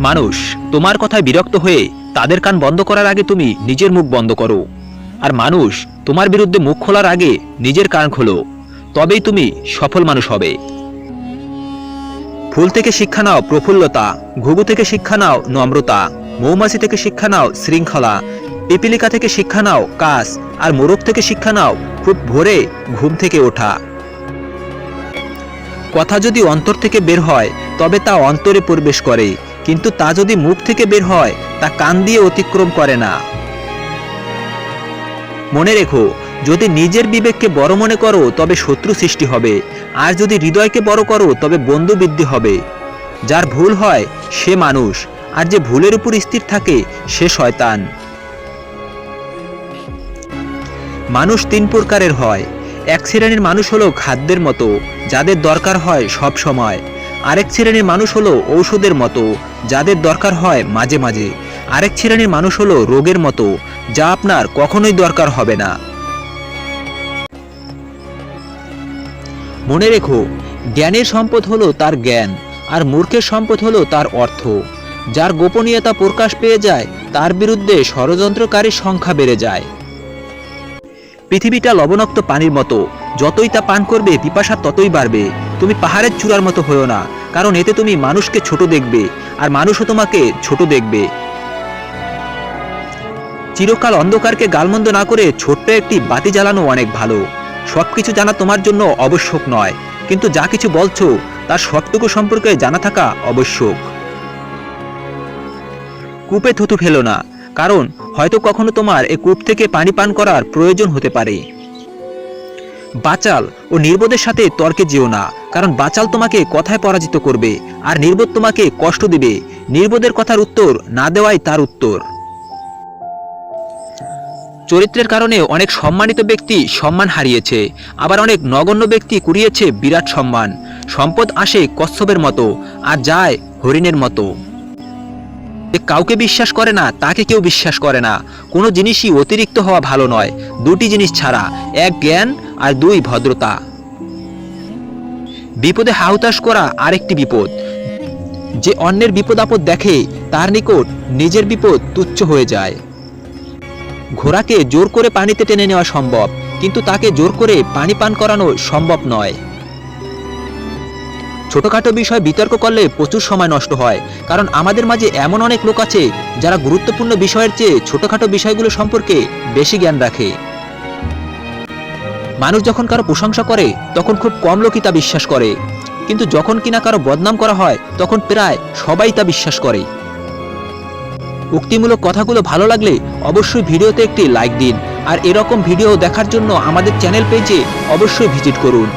মানুষ, তোমার কথায় বিরক্ত হয়ে তাদের কান বন্ধ করার আগে তুমি নিজের মুখ বন্ধ করো। আর মানুষ, তোমার বিরুদ্ধে মুখ খোলার আগে নিজের কান খোলো। তবেই তুমি সফল মানুষ হবে। ফুল থেকে শিক্ষা নাও প্রফুল্লতা, ঘুঘু থেকে শিক্ষা নাও নম্রতা, মৌমাছি থেকে শিক্ষা নাও শৃঙ্খলা, পিপিলিকা থেকে শিক্ষা নাও কাস আর মোরগ থেকে শিক্ষা নাও খুব ভোরে ঘুম থেকে ওঠা। কথা যদি অন্তর থেকে বের হয়, তবে তা অন্তরে প্রবেশ করে। কিন্তু তা যদি মুখ থেকে বের হয়, তা কান দিয়ে অতিক্রম করে না। মনে রেখো, যদি নিজের বিবেককে বড় মনে করো, তবে শত্রু সৃষ্টি হবে। আর যদি হৃদয়কে বড় করো, তবে বন্ধু বৃদ্ধি হবে। যার ভুল হয়, সে মানুষ। আর যে ভুলের উপর স্থির থাকে, সে শয়তান। মানুষ তিন প্রকারের হয়। এক শ্রেণির মানুষ হলো খাদ্যের মতো, যাদের দরকার হয় সব সময়। আরেক শ্রেণির মানুষ হলো ঔষধের মতো, যাদের দরকার হয় মাঝে মাঝে। আরেক শ্রেণির মানুষ হলো রোগের মতো, যা আপনার কখনোই দরকার হবে না। মনে রেখো, জ্ঞানের সম্পদ হলো তার জ্ঞান, আর মূর্খের সম্পদ হলো তার অর্থ। যার গোপনীয়তা প্রকাশ পেয়ে যায়, তার বিরুদ্ধে ষড়যন্ত্রকারীর সংখ্যা বেড়ে যায়। পৃথিবীটা লবণাক্ত পানির মতো, যতই তা পান করবে, পিপাসা ততই বাড়বে। তুমি পাহাড়ের চূড়ার মতো হয়েও না, কারণ এতে তুমি মানুষকে ছোট দেখবে, আর মানুষও তোমাকে ছোট দেখবে। চিরকাল অন্ধকারকে গালমন্দ না করে ছোট্ট একটি বাতি জ্বালানো অনেক ভালো। সবকিছু জানা তোমার জন্য আবশ্যক নয়, কিন্তু যা কিছু বলছো তার সবটুকু সম্পর্কে জানা থাকা আবশ্যক। কূপে থুতু ফেলো না, কারণ হয়তো কখনো তোমার এ কূপ থেকে পানি পান করার প্রয়োজন হতে পারে। বাচাল ও নির্বোধের সাথে তর্কে যেও না, কারণ বাচাল তোমাকে কথায় পরাজিত করবে, আর নির্বোধ তোমাকে কষ্ট দিবে। নির্বোধের কথার উত্তর না দেওয়াই তার উত্তর। চরিত্রের কারণে অনেক সম্মানিত ব্যক্তি সম্মান হারিয়েছে, আবার অনেক নগণ্য ব্যক্তি কুড়িয়েছে বিরাট সম্মান। সম্পদ আসে কচ্ছপের মতো, আর যায় হরিণের মতো। কাউকে বিশ্বাস করে না, তাকে কেউ বিশ্বাস করে না। কোনো জিনিসই অতিরিক্ত হওয়া ভালো নয়। দুটি জিনিস ছাড়া, এক জ্ঞান আর দুই ভদ্রতা। বিপদে হাহুতাশ করা আরেকটি বিপদ। যে অন্যের বিপদ আপদ দেখে তার নিকট নিজের বিপদ তুচ্ছ হয়ে যায়। ঘোড়াকে জোর করে পানিতে টেনে নেওয়া সম্ভব, কিন্তু তাকে জোর করে পানি পান করানো সম্ভব নয়। ছোটখাটো বিষয় বিতর্ক করলে প্রচুর সময় নষ্ট হয়, কারণ আমাদের মাঝে এমন অনেক লোক আছে যারা গুরুত্বপূর্ণ বিষয়ের চেয়ে ছোটখাটো বিষয়গুলো সম্পর্কে বেশি জ্ঞান রাখে। মানুষ যখন কারও প্রশংসা করে, তখন খুব কম লোকই তা বিশ্বাস করে। কিন্তু যখন কিনা কারও বদনাম করা হয়, তখন প্রায় সবাই তা বিশ্বাস করে। উক্তিমূলক কথাগুলো ভালো লাগলে অবশ্যই ভিডিওতে একটি লাইক দিন, আর এরকম ভিডিও দেখার জন্য আমাদের চ্যানেল পেজে অবশ্যই ভিজিট করুন।